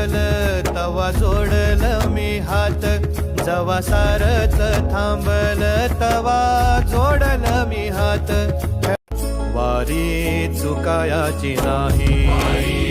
थांबल तवा जोडल मी हात. जवा सारच थांबल तवा जोडल मी हात. वारी चुकायाची नाही.